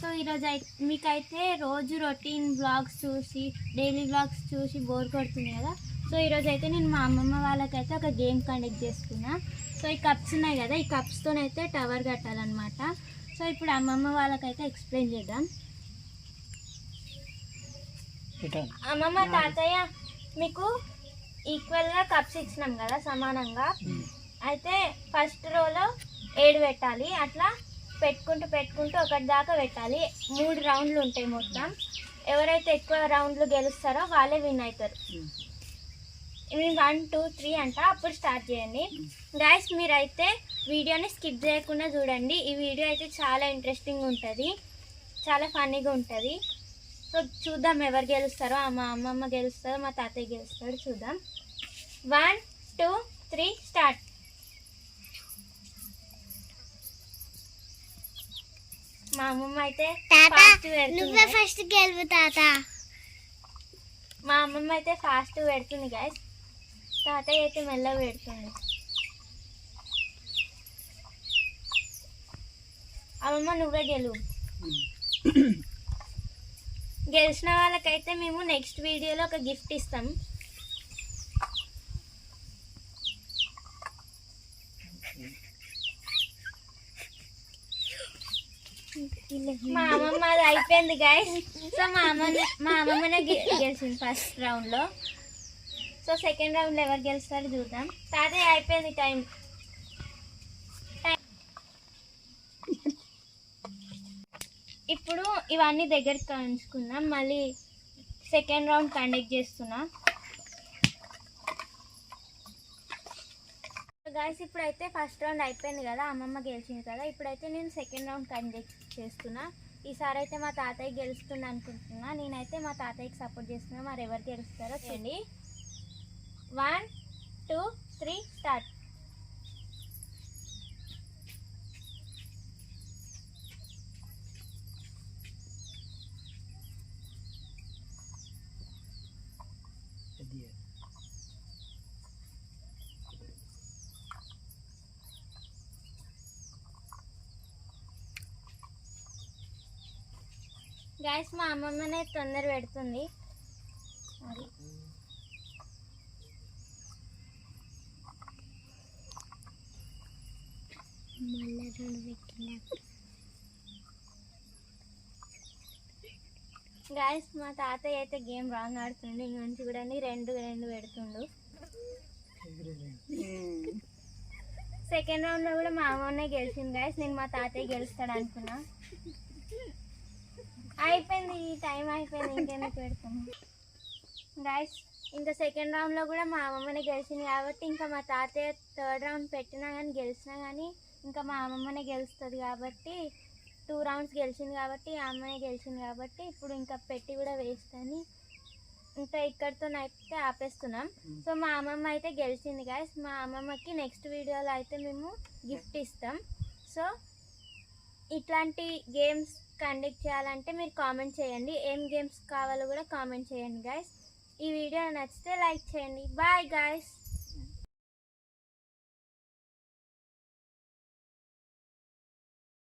So ఈరోజు అయితే మీకైతే రోజు రొటీన్ బ్లాగ్స్ చూసి డైలీ బ్లాగ్స్ చూసి బోర్ కొడుతుంది కదా. సో ఈరోజు అయితే నేను మా అమ్మమ్మ వాళ్ళకైతే ఒక గేమ్ కండక్ట్ చేసుకున్నా. సో ఈ కప్స్ ఉన్నాయి కదా ఈ కప్స్తోనైతే టవర్ కట్టాలన్నమాట. సో ఇప్పుడు అమ్మమ్మ వాళ్ళకైతే ఎక్స్ప్లెయిన్ చేద్దాం. అమ్మమ్మ తాతయ్య మీకు ఈక్వల్గా కప్స్ ఇచ్చినాం కదా సమానంగా. అయితే ఫస్ట్ రోలో ఏడు పెట్టాలి. అట్లా పెట్టుకుంటూ పెట్టుకుంటూ ఒకటి దాకా పెట్టాలి. మూడు రౌండ్లు ఉంటాయి మొత్తం. ఎవరైతే ఎక్కువ రౌండ్లు గెలుస్తారో వాళ్ళే విన్ అవుతారు. నేను వన్ టూ త్రీ అంట. అప్పుడు స్టార్ట్ చేయండి. గాయస్ మీరైతే వీడియోని స్కిప్ చేయకుండా చూడండి. ఈ వీడియో అయితే చాలా ఇంట్రెస్టింగ్ ఉంటుంది. చాలా ఫన్నీగా ఉంటుంది. సో చూద్దాం ఎవరు గెలుస్తారో. మా అమ్మమ్మ గెలుస్తారో మా తాతయ్య గెలుస్తాడు చూద్దాం. వన్ టూ త్రీ స్టార్ట్ మా అమ్మమ్మ అయితే తాత పెడుతుంది నువ్వే. ఫస్ట్ గెలుపు తాత. మా అమ్మమ్మ అయితే ఫాస్ట్ పెడుతుంది గాయస్ తాతయ్య అయితే మెల్లగా పెడుతుంది అమ్మమ్మ నువ్వే గెలువు. గెలిచిన వాళ్ళకైతే మేము నెక్స్ట్ వీడియోలో ఒక గిఫ్ట్ ఇస్తాం. మా అమ్మమ్మ అది అయిపోయింది గైస్ సో మా అమ్మ మా అమ్మమ్మనే గెలిచింది ఫస్ట్ రౌండ్లో సో సెకండ్ రౌండ్లో ఎవరు గెలుస్తారో చూద్దాం. తాతయ్య అయిపోయింది టైం ఇప్పుడు ఇవన్నీ దగ్గరికి ఉంచుకుందాం మళ్ళీ సెకండ్ రౌండ్ కండక్ట్ చేస్తున్నా. గాయస్ ఇప్పుడైతే ఫస్ట్ రౌండ్ అయిపోయింది కదా అమ్మమ్మ గెలిచింది కదా. ఇప్పుడైతే నేను సెకండ్ రౌండ్ కండక్ట్ చేస్తున్నా. ఈసారి అయితే మా తాతయ్య గెలుస్తుంది అనుకుంటున్నా. నేనైతే మా తాతయ్యకి సపోర్ట్ చేస్తున్నా. మరి ఎవరు గెలుస్తారో చూడండి one two three start guys మా అమ్మమ్మనే తొందర పెడుతుంది. మళ్ళీ రెండు పెట్టిన గాయస్ మా తాతయ్య అయితే గేమ్ రాంగ్ ఆడుతుండు. ఇంక నుంచి కూడా రెండు రెండు పెడుతుండు. సెకండ్ రౌండ్లో కూడా మా అమ్మనే గెలిచింది గాయస్ నేను మా తాతయ్య గెలుస్తాడు అనుకున్నా. అయిపోయింది ఈ టైం అయిపోయింది ఇంకెందుకు పెడతాము గాయస్ ఇంకా సెకండ్ రౌండ్లో కూడా మా అమ్మమ్మనే గెలిచింది కాబట్టి ఇంకా మా తాతయ్య థర్డ్ రౌండ్ పెట్టినా కానీ గెలిచినా కానీ ఇంకా మా అమ్మమ్మనే గెలుస్తుంది కాబట్టి టూ రౌండ్స్ గెలిచింది కాబట్టి ఆ అమ్మాయి గెలిచింది కాబట్టి ఇప్పుడు ఇంకా పెట్టి కూడా వేస్ట్ అని ఇంకా ఇక్కడితో అయితే ఆపేస్తున్నాం. సో మా అమ్మమ్మ అయితే గెలిచింది గాయస్ మా అమ్మమ్మకి నెక్స్ట్ వీడియోలో అయితే మేము గిఫ్ట్ ఇస్తాం. సో ఇట్లాంటి గేమ్స్ కండక్ట్ చేయాలంటే మీరు కామెంట్ చేయండి. ఏం గేమ్స్ కావాలో కూడా కామెంట్ చేయండి గాయస్ ఈ వీడియో నచ్చితే లైక్ చేయండి. Bye guys